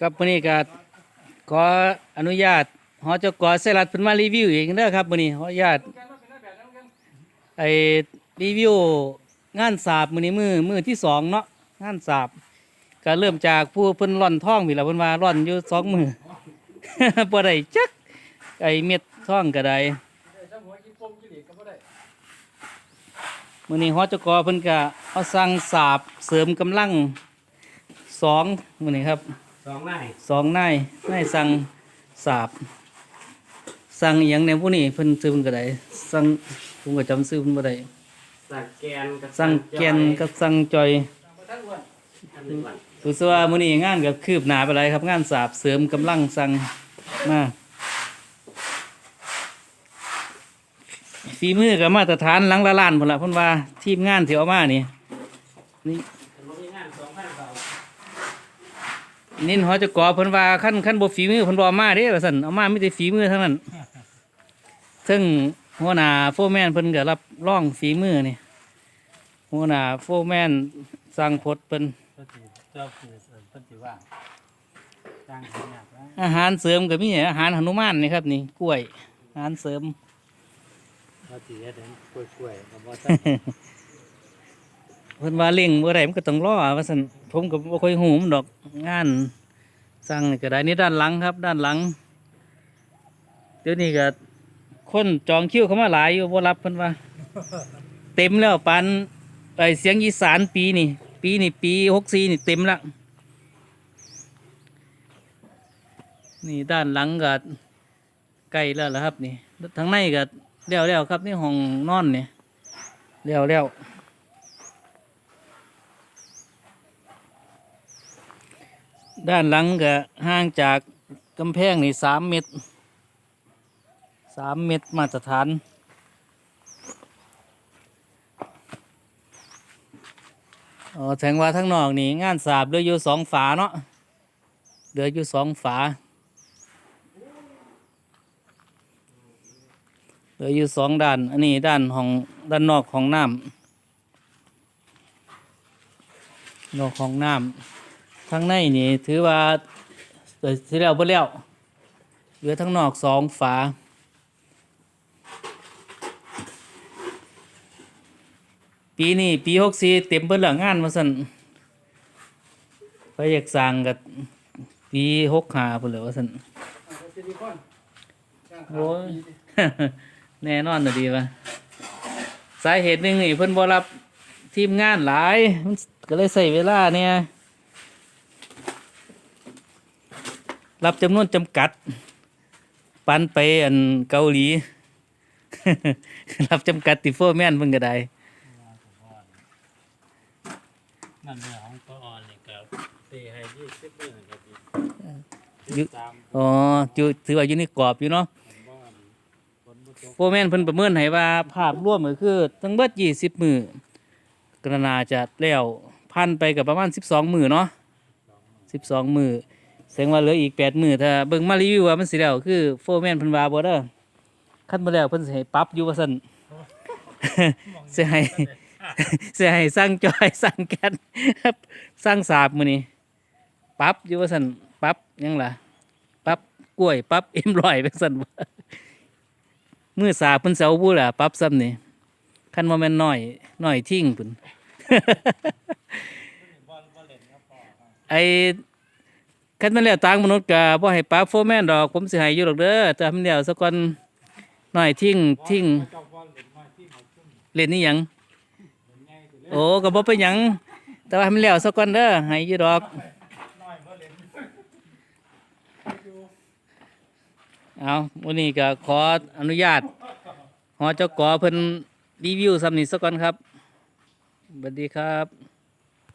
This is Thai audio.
ครับวันนี้ก็ขออนุญาตหอจกอเสรัดเพิ่นมารีวิวเองเด้อครับวันนี้ขออนุญาตไอ้รีวิวงานสาบมื้อนี้มือมือที่สองเนาะงานสาบก็เริ่มจากผู้เพิ่นร่อนท่องพี่ละเพิ่นว่าร่อนอยู่สองมือบ่ได้จักไอ้เม็ดท่องก็ได้มื้อนี้หอจกเพิ่นก็เอาสั่งสาบเสริมกำลัง สองมื้อนี้ครับสองนายสองนายนายสั่งสาบสั่งอหย่างในผู้นี้เพิ่นซื้อเพิ่นก็ได้สั่งผมก็จำซื้อเพิ่นบ่ได้สั่งแกนกับสั่งแกนกับสั่งจอยอันหนึ่งวันรู้สึกว่ามื้อนี้งานก็คืบหน้าไปหลายครับ งานสาบเสริมกำลังสั่งมาฝีมือก็มาตรฐานหลังละล้านพุ่นล่ะเพิ่นว่าทีมงานที่เอามานี่ นี่ ผมมีงานสองพันเบา นินหอจะก่อเพิ่นว่าขั้นขั้นบ่ฝีมือเพิ่นบ่เอามาเด้ว่าซั่นเอามามีแต่ฝีมือทั้งนั้น ซึ่งหัวหน้าโฟร์แมนเพิ่นก็รับรองฝีมือนี่หัวหน้าโฟร์แมนสร้างพดเพิ่นก็ถือเจ้าคือเพิ่นถือว่าจ้างขยับแล้วอาหารเสริมก็มีอาหารหนุมานนี่ครับ นี่กล้วย อาหารเสริมเราถือเดินกล้วยๆกับบ่ เพิ่นว่าเร่งบ่ได้มันก็ต้องรอว่าซั่นผมก็บ่ค่อยฮู้มันดอกงานสร้างนี่ก็ได้นี่ด้านหลังครับ ด้านหลัง เดี๋ยวนี้ก็คนจองคิวเข้ามาหลายอยู่บ่รับเพิ่นว่า เต็มแล้วปานไอเสียงอีสานปีนี่ ปีนี่ปี64นี่เต็มละนี่ด้านหลังก็ใกล้แล้วล่ะครับ นี่ทางในก็แล้วแล้วครับ นี่ห้องนอนนี่แล้วแล้ว ด้านหลังก็ห่างจากกำแพงนี่สามเมตรสามเมตรมาตรฐาน อ๋อแสงว่าทั้งนอกนี่งานสาบเหลืออยู่สองฝาเนาะเหลืออยู่สองฝาเหลืออยู่สองด้าน อันนี้ด้านของด้านนอกของน้ำนอกของน้ำ ทางในนี่ถือว่าที่แล้วบ่แล้วเหลือทั้งนอกสองฝาปีนี้ปีหกสี่เต็มเบิดแล้วงานมาสั่นไปอยากสั่งกับปีหกหาพุ่นเลยว่าสั่นโอ้ยแน่นอนน่ะดีวะสาเหตุหนึ่งนี่เพิ่นบ่รับทีมงานหลาย มันก็เลยใส่เวลาเนี่ย รับจำนวนจำกัด ปันไปอันเกาหลี รับจำกัดติโฟร์แมนเพิ่งก็ได้นั่นเรื่องของตัวอ่อนนี่ก็ตีให้ยี่สิบหมื่นก็ดีอยู่ตามอ๋ออยู่ถือว่าอยู่ในกรอบอยู่เนาะบ่อนผลบุตรโฟร์แมนเพิ่นประเมินให้ว่าภาพรวมก็คือทั้งเบิดยี่สิบมือก็น่าจะแล้วพันไปกับประมาณสิบสองมือเนาะสิบสองมือ แสดงว่าเหลืออีกแปดมือถ้าเบิ่งมารีวิวว่ามันสิแล้วคือโฟร์แมนเพิ่นว่าบ่เด้อคันบ่แล้วเพิ่นสิให้ปรับอยู่ว่าซั่นสิให้สิให้สร้างจอยสร้างแกนสร้างสาบมื้อนี้ปรับอยู่ว่าซั่นปรับยังล่ะปรับกล้วยปรับเอ็มร้อยไปซั่นบ่มือสาบเพิ่นเสาบูล่ะปรับซ้ำนี่คันว่าแม่นน้อยน้อยทิ้งพุ่นไอ้ คันมันแล้วต่างมนุษย์ก็บ่ให้ปรับโฟร์แมนดอก ผมสิให้อยู่ดอกเด้อแต่มันแล้วซะก่อนหน้อยทิ้งทิ้งเล่นนี่หยังโอ้ก็บ่เป็นหยัง แต่ว่ามันแล้วซะก่อนเด้อให้อยู่ดอกเอาวันนี้ก็ขออนุญาตหอเจ้ากอเพิ่นรีวิวสำนี้สักก่อนครับสวัสดีครับ